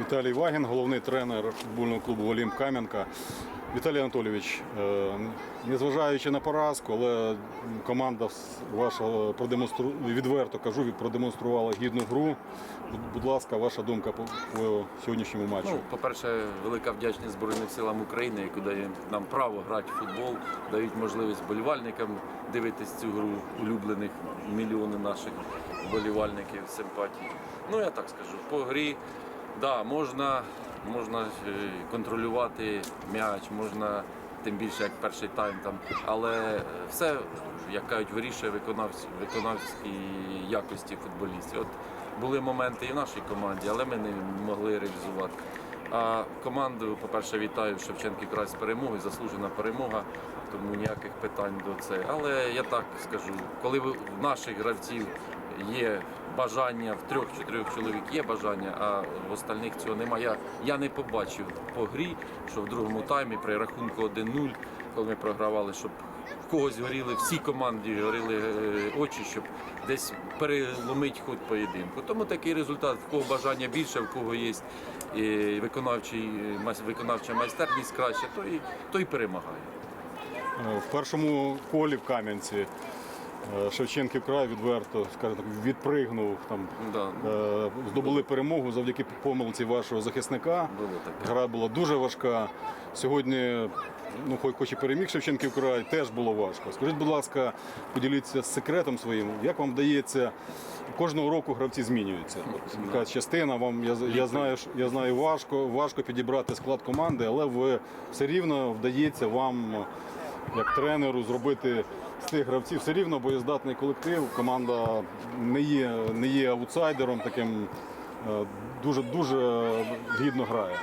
Віталій Вагін, головний тренер футбольного клубу Олімп Кам'янка. Віталій Анатолійович, е, незважаючи на поразку, але команда ваша продемонстру... відверто кажу, продемонструвала гідну гру. Будь- ласка, ваша думка по, сьогоднішньому матчу. Ну, по-перше, велика вдячність Збройним силам України, які дає нам право грати в футбол, дають можливість вболівальникам дивитись цю гру улюблених мільйони наших вболівальників, симпатій. Ну, я так скажу, по грі, да, можна, можна е, контролювати м'яч, можна тим більше як перший тайм там, але все, як кажуть, вирішує виконавці, виконавські якості футболістів. От були моменти і в нашій команді, але ми не могли реалізувати. А команду, по-перше, вітаю Шевченків край з перемогою, заслужена перемога, тому ніяких питань до це. Але я так скажу, коли в наших гравців є бажання, в трьох-чотирьох чоловік є бажання, а в остальних цього немає. Я, не побачив по грі, що в другому таймі при рахунку 1-0, коли ми програвали, щоб в когось горіли, всі команді горіли е, очі, щоб десь переломити ход поєдинку. Тому такий результат, в кого бажання більше, в кого є е, виконавчий, виконавча майстерність краще, той, той перемагає. Е, В першому колі в Кам'янці е, Шевченків край відверто, скажімо так, відпригнув там. Да, е, Здобули перемогу завдяки помилці вашого захисника. було. Гра була дуже важка. Сьогодні, ну, хоч, хоч і переміг Шевченків край, теж було важко. Скажіть, будь ласка, поділіться з секретом своїм, як вам вдається, кожного року гравці змінюються. От, якась частина, вам, я, я, знаю, що- я знаю, важко, важко підібрати склад команди, але ви все рівно вдається вам, як тренеру, зробити з тих гравців все рівно боєздатний колектив. Команда не є, не є аутсайдером таким. е, Дуже дуже гідно грає.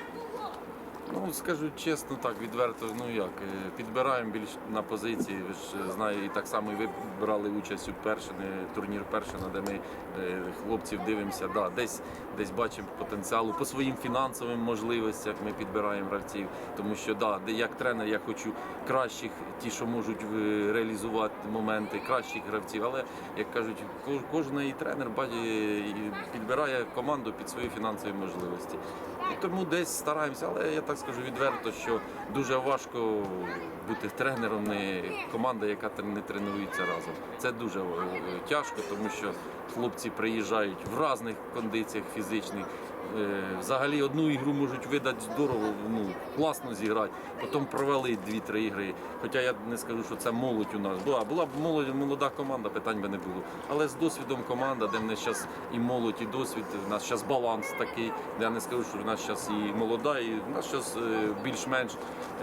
Ну, скажу чесно, так, відверто, ну як, е, підбираємо більш на позиції. Ви ж знаєте, і так само і ви брали участь у першині, турнір Першина, де ми е, хлопців дивимося. Да, десь, десь бачимо потенціалу по своїм фінансовим можливостях ми підбираємо гравців. Тому що да, як тренер я хочу кращих, ті, що можуть е, реалізувати моменти, кращих гравців. Але як кажуть, ко- кожен тренер бачить, підбирає команду під свої фінансові можливості. І тому десь стараємося, але я так скажу відверто, що дуже важко бути тренером не команда, яка не тренується разом. Це дуже е, тяжко, тому що хлопці приїжджають в різних кондиціях фізичних. Е, Взагалі одну ігру можуть видати здорово, ну класно зіграти, потім провели дві-три ігри. Хоча я не скажу, що це молодь у нас. Була, була б молодь, молода команда, питань би не було. Але з досвідом команда, де в нас зараз і молодь, і досвід, у нас зараз баланс такий, де я не скажу, що в нас зараз і молода, і в нас зараз більш-менш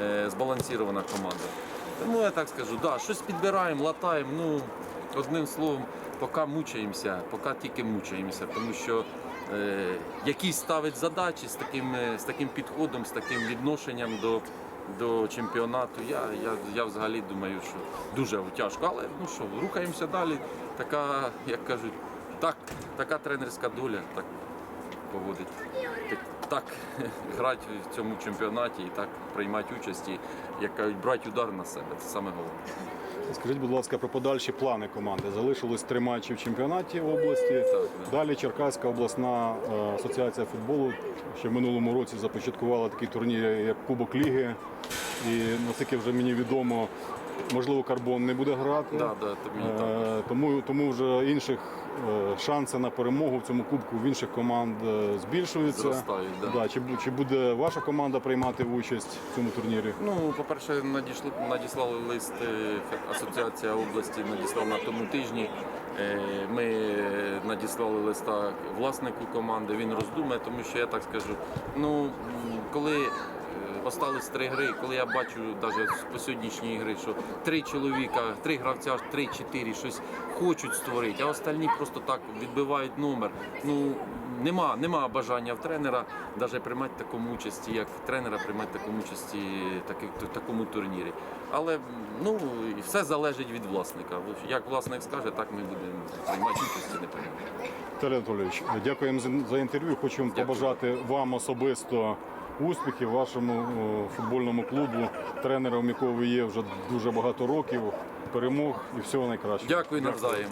е, збалансована команда. Тому я так скажу, да, щось підбираємо, латаємо. Ну, одним словом, поки мучаємося, поки тільки мучаємося, тому що е, якісь ставить задачі з таким, е, з таким підходом, з таким відношенням до, до чемпіонату. Я, я, я взагалі думаю, що дуже тяжко. Але ну що, рухаємося далі. Така, як кажуть, так, така тренерська доля так поводить. Так, так грати в цьому чемпіонаті і так приймати участь, і, як кажуть, брати удар на себе. Це саме головне. Скажіть, будь ласка, про подальші плани команди. Залишилось три матчі в чемпіонаті області. Далі Черкаська обласна е, асоціація футболу ще в минулому році започаткувала такий турнір, як Кубок Ліги. І наскільки вже мені відомо, можливо, Карбон не буде грати. Да, да, тобі і так. Е, Тому, тому вже інших е, шанси на перемогу в цьому кубку в інших команд е, збільшуються. Зростають, да. чи, бу- чи буде ваша команда приймати участь в цьому турнірі? Ну, по-перше, надійшли, надіслали лист е, Асоціація області, надіслала на тому тижні. Е, Ми надіслали листа власнику команди, він роздумає, тому що я так скажу. Ну, м, коли осталось три гри, коли я бачу навіть по сьогоднішній гри, що три чоловіка, три гравця, три-чотири щось хочуть створити, а остальні просто так відбивають номер. Ну, Нема, нема бажання в тренера навіть приймати такому участі, як тренера приймати такому участі в такому турнірі. Але ну все залежить від власника. Як власник скаже, так ми будемо приймати участь і не приймати. Анатолійович, дякуємо за- за інтерв'ю. Хочу Дякую. побажати вам особисто успіхів вашому футбольному клубу, тренером якого ви є вже дуже багато років, перемог і всього найкращого. Дякую навзаєм.